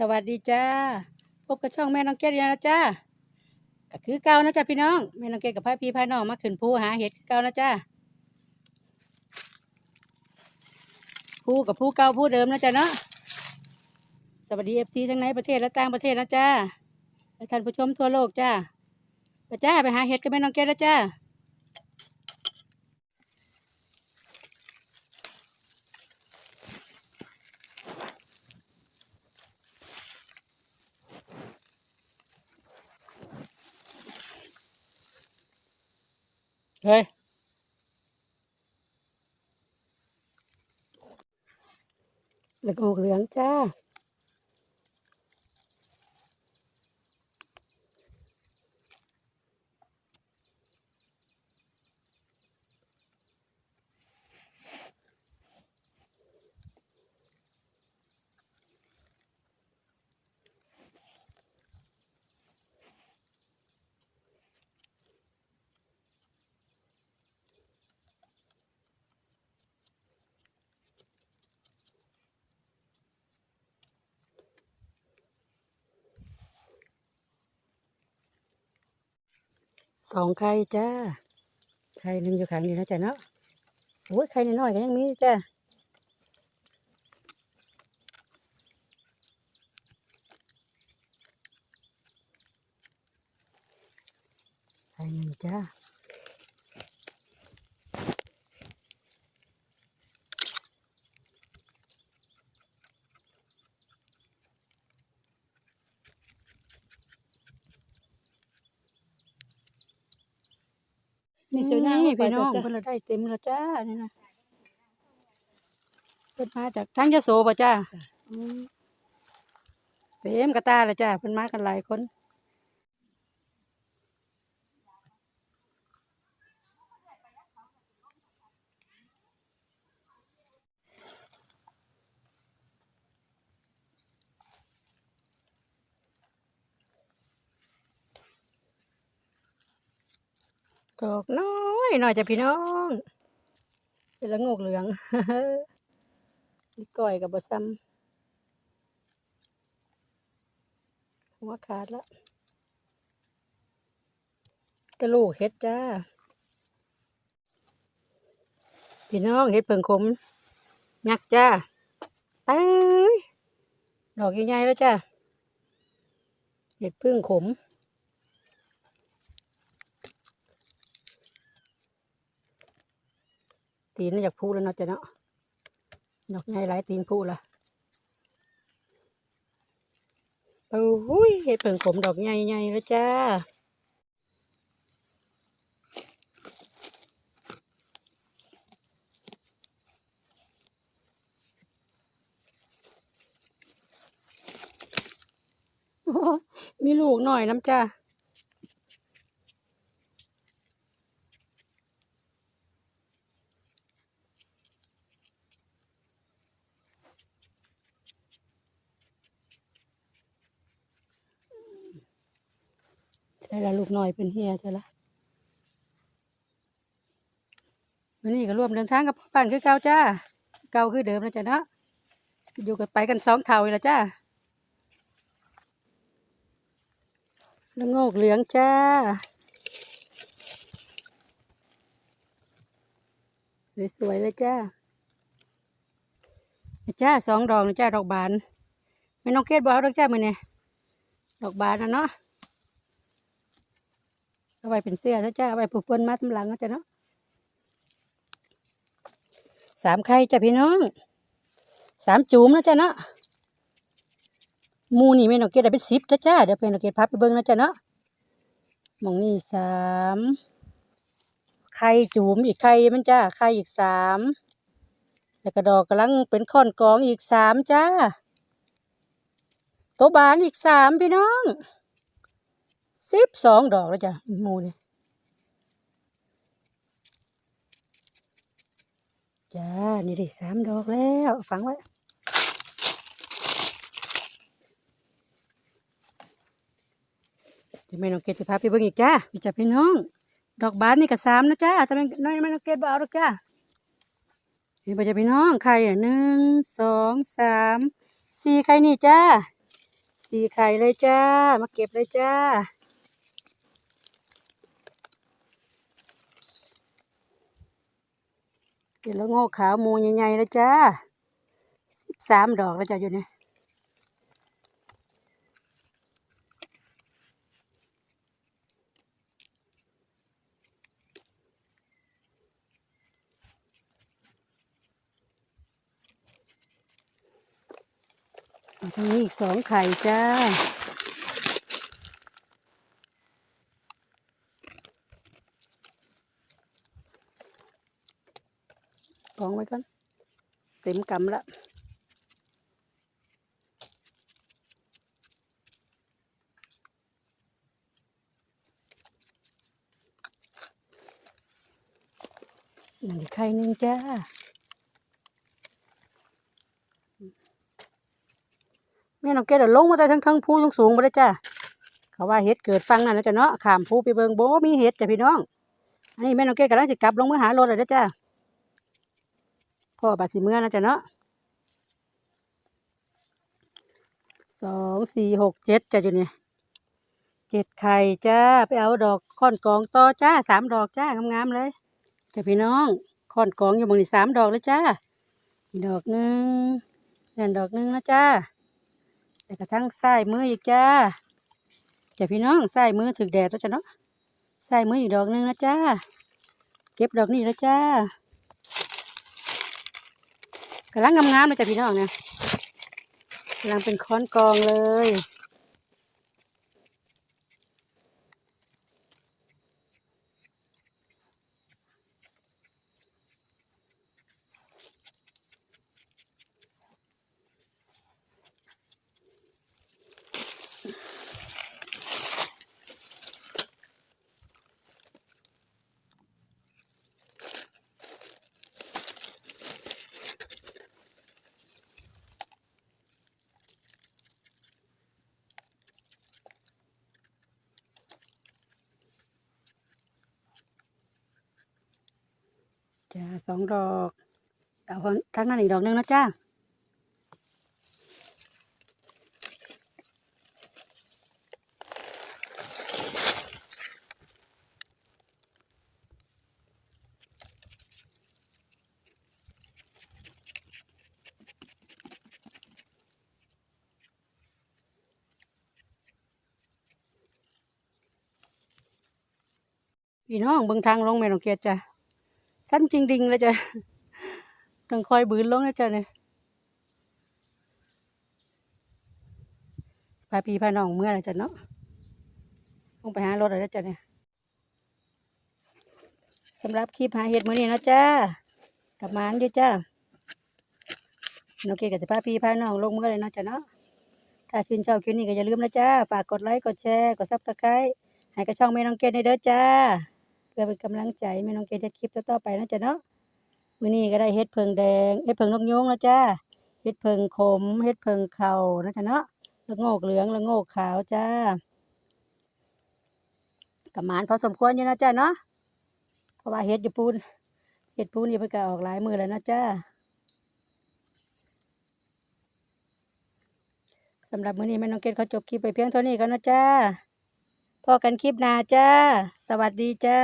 สวัสดีจ้า พบกับช่องแม่น้องเกดอีกแล้วนะจ้าก็คือเก่านะจ้าพี่น้อง แม่น้องเกดกับพ่อพี่พ่อน้องมาขึ้นภูหาเห็ดเก่านะจ้าภูกับภูเก่าภูเดิมนะจ้าเนาะ สวัสดีเอฟซีทั้งในประเทศและต่างประเทศนะจ้าและท่านผู้ชมทั่วโลกจ้าไปจ้าไปหาเห็ดกับแม่น้องเกดนะจ้า เฮ้ยแล้วก็ออกเหลืองจ้า สองไข่จ้า ไข่หนึ่งอยู่ข้างนี้นะจ๊ะเนาะโอ้ยไข่น้อยๆก็ยังมีจ้าไข่หนึ่งจ้า นี่เจ้าย่างลงไปพี่น้องจ้ะเพิ่นละได้เต็มแล้วจ้านี่นะเพิ่นมาจากทั้งยโสป่ะจ้าอืมเต็มกระตาเลยจ้าเพิ่นมากันหลายคน ดอกน้อยหน่อยจ้ะพี่น้องเป็นละงกเหลืองนี่ก้อยกับบะซ้ำหัวขาดละกระลูกเฮ็ดจ้า พี่น้องเฮ็ดเผิงขมยักจ้าเอ้ยดอกใหญ่ๆแล้วจ้าเห็ดพึ่งขม ตีนน่าอยากพูแล้วเนาะจ้ะเนาะดอกใหญ่หลายตีนพูละโอ้ยเห็ดเผิงผมดอกใหญ่ๆแล้วจ้าโอ้มีลูกหน่อยน้ำจ้า ช่ละลูกน้อยเป็นเฮียใช่ละวันนี้ก็ร่วมเดินทางกับปั่นคือเก่าจ้า เก่าคือเดิมนะจ้ะเนาะอยู่กันไปกันสองเท่าเลยละจ้าแล้วโงกเหลืองจ้าสวยๆเลยจ้าจ้าสองดอกนะจ้าดอกบานไม่น้องเกดบอกเอาดอกจ้ามือเนี่ยดอกบานนะเนาะ เอาไว้เป็นเสื้อแล้วจ้าเอาไว้ผูกเปิ้นมาทำหลังนะจ้ะเนาะสามไข่จ้ะพี่น้องสามจุ่มนะจ้ะเนาะมูนี่ไม่นองเกดได้เป็นสิบนะจ้าเดี๋ยวเป็นนองเกดพับไปเบิ้งนะจ้ะเนาะมองนี่สามไข่จุ่มอีกไข่มันจ้าไข่อีกสามแล้วก็ดอกกำลังเป็นค้อนกองอีกสามจ้าโตวบานอีกสามพี่น้อง สิบสองดอกแล้วจ้ะหมูนี่จ้า นี่ด้สามดอกแล้ว ฝังไว้เดี๋ยวแม่น้องเกดจะพาไปเบิ่งอีกจ้าพี่จ้าพี่น้อง ดอกบานนี่ก็สามนะจ้าแต่แม่น้อยแม่น้องเกดบ่เอาดอกจ้านี่ไปจ้าพี่น้องไข่หนึ่งสองสามสี่ไข่นี่จ้าสี่ไข่เลยจ้า มาเก็บเลยจ้า เดี๋ยวแล้วโง่ขาวมูใหญ่ๆแล้วจ้าสิบสามดอกแล้วจ้าอยู่เนี่ยเอาทางนี้อีกสองไข่จ้า กองไว้ก่อน เต็มกำละหนึ่งไข่หนึ่งจ้าแม่น้องแกเดี๋ยวลงมาได้ทั้งทั้งภูทั้งสูงมาได้จ้าเขาว่าเห็ดเกิดฟังนั่นนะจ้ะเนาะขามภูไปเบิงโบมีเห็ดจ้ะพี่น้องอันนี้แม่น้องแกกำลังสิกลับลงมาหารถเลยนะจ้า พ่อบาดสิเมื่อนะจ๊ะเนาะสองสี่หกเจ็ดจ้ะอยู่เนี่ยเจ็ดไข่จ้าไปเอาดอกค่อนกองต่อจ้าสามดอกจ้างามๆเลยจ้ะพี่น้องค่อนกองอยู่บนนี้สามดอกเลยจ้าดอกหนึ่งนั่นดอกหนึ่งนะจ้าแล้วก็ทั้งใส้ายมืออีกจ้าจ้ะพี่น้องใส้ายมือถึกแดดแล้วจ้ะเนาะใส้ายมืออีกดอกหนึ่งนะจ้าเก็บดอกนี้แล้วจ้า กำลังงามๆเลยจ้ะพี่น้องเนี่ยกำลังเป็นค้อนกองเลย จ้าสองดอกเอาทั้งนั้นอีกดอกหนึงนะจ้าพี่น้องเบิ่งทางลงแม่น้องเกียรติจ้ะ สั้นจริงดิงเลยจ้ะต้องคอยบืนลงนะจ้ะเนี่ยพาพี่พาน้องเมื่อไรจ้ะเนาะต้องไปหารถอะไรจ้ะเนี่ยสำหรับคลิปหาเห็ดมื้อนี้นะจ้ากลับมานอยู่จ้าโอเคก็จะพาพี่พาน้องลงเมื่อไรเนาะจ้ะเนาะถ้าชื่นชอบคลิปนี้ก็อย่าลืมนะจ้าฝากกดไลค์กดแชร์กดซับสไครต์ให้กับช่องแม่น้องเกดในเด้อจ้า เพื่อเป็นกำลังใจแม่น้องเกดเฮ็ดคลิปต่อๆไปนะจ๊ะเนาะมื้อนี้ก็ได้เฮ็ดเพิงแดงเฮ็ดเพิงนกยุงแล้วจ้าเฮ็ดเพิงขมเฮ็ดเพิงเข่านะจ๊ะเนาะละโงกเหลืองละโงกขาวจ้ากระมานพอสมควรอยู่นะจ้าเนาะเพราะว่าเฮ็ดอยู่ปูนเฮ็ดปูนนี่เพิ่นก็ออกหลายมือแล้วนะจ้าสำหรับมื้อนี้แม่น้องเกดเขอจบคลิปไปเพียงเท่านี้ก่อนนะจ้า พอกันคลิปหน้าจ้า สวัสดีจ้า